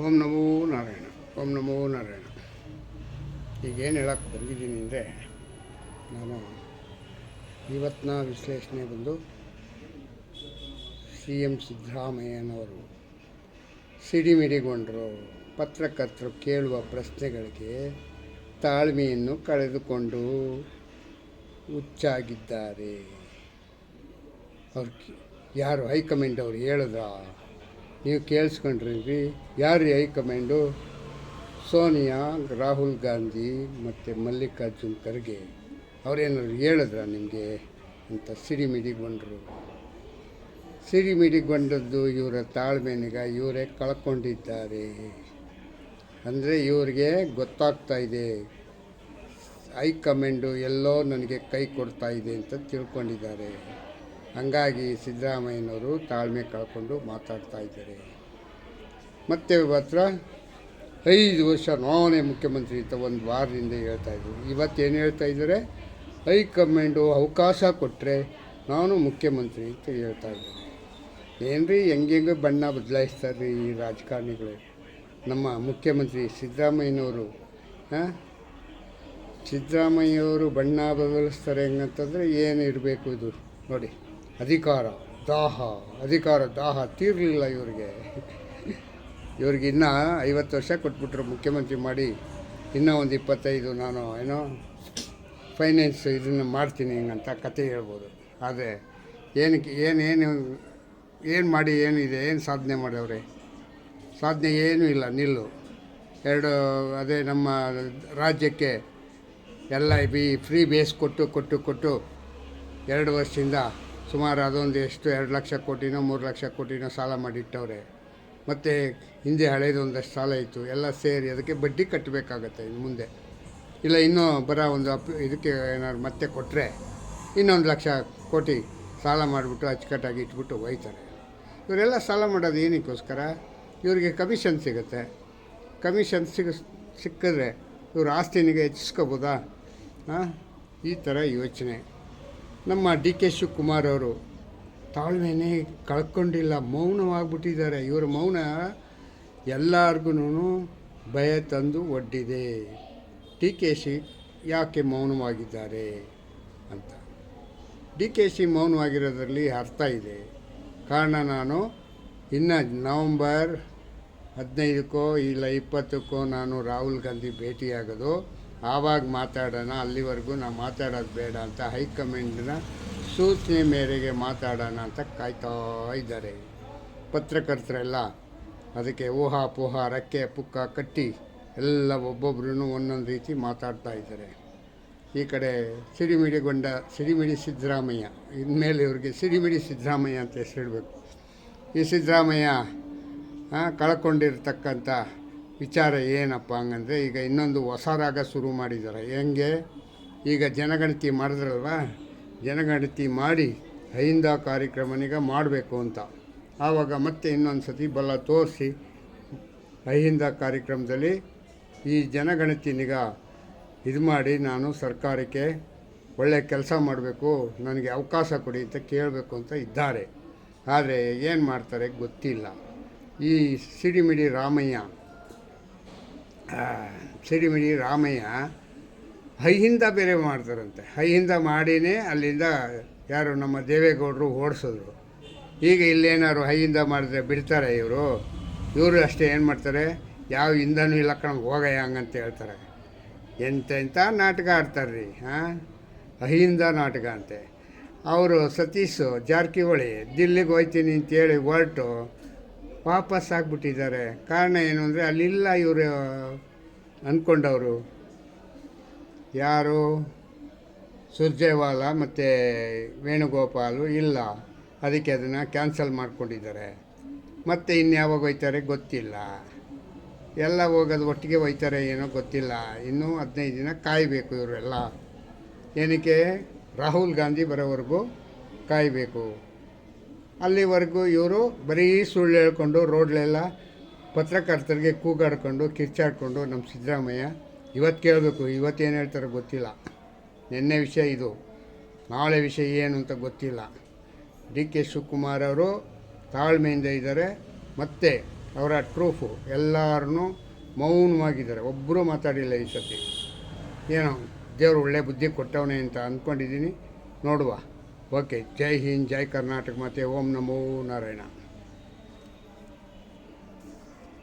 ಓಂ ನಮೋ ನಾರಾಯಣ, ಓಂ ನಮೋ ನಾರಾಯಣ. ಈಗೇನು ಹೇಳಕ್ಕೆ ಬಂದಿದ್ದೀನಿ ಅಂದರೆ, ನಾನು ಇವತ್ತಿನ ವಿಶ್ಲೇಷಣೆ ಬಂದು ಸಿ ಎಂ ಸಿದ್ದರಾಮಯ್ಯನವರು ಸಿಡಿಮಿಡಿಗೊಂಡರು ಪತ್ರಕರ್ತರು ಕೇಳುವ ಪ್ರಶ್ನೆಗಳಿಗೆ ತಾಳ್ಮೆಯನ್ನು ಕಳೆದುಕೊಂಡು ಹುಚ್ಚಾಗಿದ್ದಾರೆ. ಅವ್ರು ಯಾರು ಹೈಕಮಾಂಡ್ ಅವರು ಹೇಳಿದ್ರ? ನೀವು ಕೇಳಿಸ್ಕೊಂಡ್ರಿ. ಯಾರು ಹೈಕಮಾಂಡು ಸೋನಿಯಾ, ರಾಹುಲ್ ಗಾಂಧಿ ಮತ್ತು ಮಲ್ಲಿಕಾರ್ಜುನ್ ಖರ್ಗೆ. ಅವ್ರೇನಾದ್ರು ಹೇಳಿದ್ರ ನಿಮಗೆ ಅಂತ ಸಿಡಿಮಿಡಿಗೊಂಡರು. ಸಿಡಿಮಿಡಿಗೊಂಡದ್ದು ಇವರ ತಾಳ್ಮೆನಿಗ ಇವರೇ ಕಳ್ಕೊಂಡಿದ್ದಾರೆ. ಅಂದರೆ ಇವರಿಗೆ ಗೊತ್ತಾಗ್ತಾ ಇದೆ. ಹೈಕಮಾಂಡು ಎಲ್ಲೋ ನನಗೆ ಕೈ ಕೊಡ್ತಾ ಇದೆ ಅಂತ ತಿಳ್ಕೊಂಡಿದ್ದಾರೆ. ಹಂಗಾಗಿ ಸಿದ್ದರಾಮಯ್ಯನವರು ತಾಳ್ಮೆ ಕಳ್ಕೊಂಡು ಮಾತಾಡ್ತಾ ಇದ್ದಾರೆ. ಮತ್ತೆ ಹತ್ರ ಐದು ವರ್ಷ ನಾನೇ ಮುಖ್ಯಮಂತ್ರಿ ಅಂತ ಒಂದು ವಾರದಿಂದ ಹೇಳ್ತಾ ಇದ್ರು. ಇವತ್ತೇನು ಹೇಳ್ತಾ ಇದ್ದಾರೆ? ಹೈಕಮಾಂಡು ಅವಕಾಶ ಕೊಟ್ಟರೆ ನಾನು ಮುಖ್ಯಮಂತ್ರಿ ಅಂತ ಹೇಳ್ತಾ ಏನು ರೀ ಹೆಂಗೆ ಬಣ್ಣ ಬದಲಾಯಿಸ್ತಾರೆ ಈ ರಾಜಕಾರಣಿಗಳು? ನಮ್ಮ ಮುಖ್ಯಮಂತ್ರಿ ಸಿದ್ದರಾಮಯ್ಯನವರು, ಹಾಂ? ಸಿದ್ದರಾಮಯ್ಯವರು ಬಣ್ಣ ಬದಲಿಸ್ತಾರೆ ಹೆಂಗಂತಂದರೆ ಏನು ಇರಬೇಕು ಇದು? ನೋಡಿ. ಅಧಿಕಾರ, ದಾಹ ಅಧಿಕಾರ, ದಾಹ ತೀರಲಿಲ್ಲ ಇವರಿಗೆ. ಇವ್ರಿಗೆ ಇನ್ನೂ ಐವತ್ತು ವರ್ಷ ಕೊಟ್ಬಿಟ್ರು ಮುಖ್ಯಮಂತ್ರಿ ಮಾಡಿ. ಇನ್ನೂ ಒಂದು ಇಪ್ಪತ್ತೈದು ನಾನು ಏನೋ ಫೈನಾನ್ಸ್ ಇದನ್ನು ಮಾಡ್ತೀನಿ ಹಿಂಗಂತ ಕತೆ ಹೇಳ್ಬೋದು. ಆದರೆ ಏನಕ್ಕೆ ಏನೇನು ಏನು ಮಾಡಿ ಏನಿದೆ ಏನು ಸಾಧನೆ ಮಾಡವ್ರೆ ಸಾಧನೆ ಏನೂ ಇಲ್ಲ, ನಿಲ್ಲು. ಎರಡು, ಅದೇ ನಮ್ಮ ರಾಜ್ಯಕ್ಕೆ ಎಲ್ಲ ಬಿ ಫ್ರೀ ಬೇಸ್ ಕೊಟ್ಟು ಕೊಟ್ಟು ಕೊಟ್ಟು ಎರಡು ವರ್ಷದಿಂದ ಸುಮಾರು ಅದೊಂದು ಎಷ್ಟು ಎರಡು ಲಕ್ಷ ಕೋಟಿನೋ ಮೂರು ಲಕ್ಷ ಕೋಟಿನೋ ಸಾಲ ಮಾಡಿಟ್ಟವ್ರೆ. ಮತ್ತು ಹಿಂದೆ ಹಳೇದು ಒಂದಷ್ಟು ಸಾಲ ಇತ್ತು, ಎಲ್ಲ ಸೇರಿ ಅದಕ್ಕೆ ಬಡ್ಡಿ ಕಟ್ಟಬೇಕಾಗತ್ತೆ ಇನ್ನು ಮುಂದೆ. ಇಲ್ಲ, ಇನ್ನೂ ಬರ ಒಂದು ಅಪ್, ಇದಕ್ಕೆ ಏನಾದ್ರು ಮತ್ತೆ ಕೊಟ್ಟರೆ ಇನ್ನೊಂದು ಲಕ್ಷ ಕೋಟಿ ಸಾಲ ಮಾಡಿಬಿಟ್ಟು ಅಚ್ಚುಕಟ್ಟಾಗಿ ಇಟ್ಬಿಟ್ಟು ಒಯ್ತಾರೆ. ಇವರೆಲ್ಲ ಸಾಲ ಮಾಡೋದು ಏನಕ್ಕೋಸ್ಕರ? ಇವರಿಗೆ ಕಮಿಷನ್ ಸಿಗುತ್ತೆ. ಕಮಿಷನ್ ಸಿಗ, ಸಿಕ್ಕಿದ್ರೆ ಇವ್ರ ಆಸ್ತಿನಿಗೆ ಹೆಚ್ಚಿಸ್ಕೋಬೋದಾ? ಈ ಥರ ಯೋಚನೆ. ನಮ್ಮ ಡಿ ಕೆ ಶಿವಕುಮಾರ್ ಅವರು ತಾಳ್ಮೆನೇ ಕಳ್ಕೊಂಡಿಲ್ಲ, ಮೌನವಾಗ್ಬಿಟ್ಟಿದ್ದಾರೆ. ಇವರ ಮೌನ ಎಲ್ಲರಿಗೂ ಭಯ ತಂದು ಒಡ್ಡಿದೆ. ಡಿ ಕೆ ಶಿ ಯಾಕೆ ಮೌನವಾಗಿದ್ದಾರೆ ಅಂತ. ಡಿ ಕೆ ಶಿ ಮೌನವಾಗಿರೋದ್ರಲ್ಲಿ ಅರ್ಥ ಇದೆ. ಕಾರಣ ನಾನು ಇನ್ನು ನವಂಬರ್ ಹದಿನೈದಕ್ಕೋ ಇಲ್ಲ ಇಪ್ಪತ್ತಕ್ಕೋ ನಾನು ರಾಹುಲ್ ಗಾಂಧಿ ಭೇಟಿಯಾಗೋದು ಆವಾಗ ಮಾತಾಡೋಣ, ಅಲ್ಲಿವರೆಗೂ ನಾವು ಮಾತಾಡೋದು ಬೇಡ ಅಂತ ಹೈಕಮಾಂಡ್ನ ಸೂಚನೆ ಮೇರೆಗೆ ಮಾತಾಡೋಣ ಅಂತ ಕಾಯ್ತಾ ಇದ್ದಾರೆ. ಪತ್ರಕರ್ತರೆಲ್ಲ ಅದಕ್ಕೆ ಊಹಾಪೋಹ, ರಕ್ಕೆ ಪುಕ್ಕ ಕಟ್ಟಿ ಎಲ್ಲ ಒಬ್ಬೊಬ್ರು ಒಂದೊಂದು ರೀತಿ ಮಾತಾಡ್ತಾ ಇದ್ದಾರೆ. ಈ ಕಡೆ ಸಿಡಿಮಿಡಿಗೊಂಡ ಸಿಡಿಮಿಡಿ ಸಿದ್ದರಾಮಯ್ಯ, ಇನ್ಮೇಲೆ ಇವ್ರಿಗೆ ಸಿಡಿಮಿಡಿ ಸಿದ್ದರಾಮಯ್ಯ ಅಂತ ಹೆಸರಿಡಬೇಕು. ಈ ಸಿದ್ದರಾಮಯ್ಯ ಕಳ್ಕೊಂಡಿರ್ತಕ್ಕಂಥ ವಿಚಾರ ಏನಪ್ಪ ಹಂಗಂದರೆ ಈಗ ಇನ್ನೊಂದು ಹೊಸ ರಾಗ ಶುರು ಮಾಡಿದ್ದಾರೆ. ಹೆಂಗೆ? ಈಗ ಜನಗಣತಿ ಮಾಡಿದ್ರಲ್ವ? ಜನಗಣತಿ ಮಾಡಿ ಅಹಿಂದ ಕಾರ್ಯಕ್ರಮನೀಗ ಮಾಡಬೇಕು ಅಂತ. ಆವಾಗ ಮತ್ತೆ ಇನ್ನೊಂದು ಸತಿ ಬಲ ತೋರಿಸಿ ಅಹಿಂದ ಕಾರ್ಯಕ್ರಮದಲ್ಲಿ ಈ ಜನಗಣತಿನಿಗ ಇದು ಮಾಡಿ ನಾನು ಸರ್ಕಾರಕ್ಕೆ ಒಳ್ಳೆಯ ಕೆಲಸ ಮಾಡಬೇಕು, ನನಗೆ ಅವಕಾಶ ಕೊಡಿ ಅಂತ ಕೇಳಬೇಕು ಅಂತ ಇದ್ದಾರೆ. ಆದರೆ ಏನು ಮಾಡ್ತಾರೆ ಗೊತ್ತಿಲ್ಲ. ಈ ಸಿಡಿಮಿಡಿ ರಾಮಯ್ಯ ಆ, ಸಿಡಿಮಿಡಿ ರಾಮಯ್ಯ. ಹೈಹಿಂದ ಬೇರೆ ಮಾಡ್ತಾರಂತೆ. ಹೈಹಿಂದ ಮಾಡಿನೇ ಅಲ್ಲಿಂದ ಯಾರು ನಮ್ಮ ದೇವೇಗೌಡರು ಓಡಿಸಿದ್ರು. ಈಗ ಇಲ್ಲೇನಾದ್ರು ಹೈಯಿಂದ ಮಾಡಿದ್ರೆ ಬಿಡ್ತಾರೆ ಇವರು. ಇವರು ಅಷ್ಟೇ ಏನು ಮಾಡ್ತಾರೆ? ಯಾವ ಹಿಂದನೂ ಇಲ್ಲ ಕಣ ಹೋಗಯ್ಯ ಹಂಗಂತ ಹೇಳ್ತಾರೆ. ಎಂತೆಂಥ ನಾಟಕ ಆಡ್ತಾರೆ ರೀ ಹಾಂ ಅಹಿಂದ ನಾಟಕ ಅಂತೆ. ಅವರು ಸತೀಶು ಜಾರಕಿಹೊಳಿ ದಿಲ್ಲಿಗೆ ಹೋಯ್ತೀನಿ ಅಂತೇಳಿ ಹೊರಟು. ವಾಪಸ್ ಆಗಿಬಿಟ್ಟಿದ್ದಾರೆ. ಕಾರಣ ಏನು ಅಂದರೆ ಅಲ್ಲಿಲ್ಲ ಇವರು ಅಂದ್ಕೊಂಡವರು ಯಾರು? ಸುರ್ಜೇವಾಲ ಮತ್ತು ವೇಣುಗೋಪಾಲು ಇಲ್ಲ. ಅದಕ್ಕೆ ಅದನ್ನು ಕ್ಯಾನ್ಸಲ್ ಮಾಡ್ಕೊಂಡಿದ್ದಾರೆ. ಮತ್ತು ಇನ್ಯಾವಾಗ ಹೋಯ್ತಾರೆ ಗೊತ್ತಿಲ್ಲ. ಎಲ್ಲ ಹೋಗೋದು ಒಟ್ಟಿಗೆ ಹೋಯ್ತಾರೆ ಏನೋ ಗೊತ್ತಿಲ್ಲ. ಇನ್ನೂ ಹದಿನೈದು ದಿನ ಕಾಯಬೇಕು ಇವರೆಲ್ಲ. ಏನಕ್ಕೆ? ರಾಹುಲ್ ಗಾಂಧಿ ಬರೋವರೆಗೂ ಕಾಯಬೇಕು. ಅಲ್ಲಿವರೆಗೂ ಇವರು ಬರೀ ಸುಳ್ಳು ಹೇಳ್ಕೊಂಡು ರೋಡ್ಲೆಲ್ಲ ಪತ್ರಕರ್ತರಿಗೆ ಕೂಗಾಡ್ಕೊಂಡು, ಕಿರ್ಚಾಡ್ಕೊಂಡು ನಮ್ಮ ಸಿದ್ದರಾಮಯ್ಯ, ಇವತ್ತು ಕೇಳಬೇಕು ಇವತ್ತೇನು ಹೇಳ್ತಾರೋ ಗೊತ್ತಿಲ್ಲ. ನಿನ್ನೆ ವಿಷಯ ಇದು. ನಾಳೆ ವಿಷಯ ಏನು ಅಂತ ಗೊತ್ತಿಲ್ಲ. ಡಿ ಕೆ ಶಿವಕುಮಾರ್ ಅವರು ತಾಳ್ಮೆಯಿಂದ ಇದ್ದಾರೆ. ಮತ್ತು ಅವರ ಟ್ರೂಫು ಎಲ್ಲರೂ ಮೌನವಾಗಿದ್ದಾರೆ. ಒಬ್ಬರೂ ಮಾತಾಡಿಲ್ಲ ಈ ಸತಿ. ಏನೋ, ದೇವರು ಒಳ್ಳೆ ಬುದ್ಧಿ ಕೊಟ್ಟವನೇ ಅಂತ ಅಂದ್ಕೊಂಡಿದ್ದೀನಿ. ನೋಡುವ. ಓಕೆ ಜೈ ಹಿಂದ್ ಜೈ ಕರ್ನಾಟಕ ಮತ್ತು ಓಂ ನಮೋ ನಾರಾಯಣ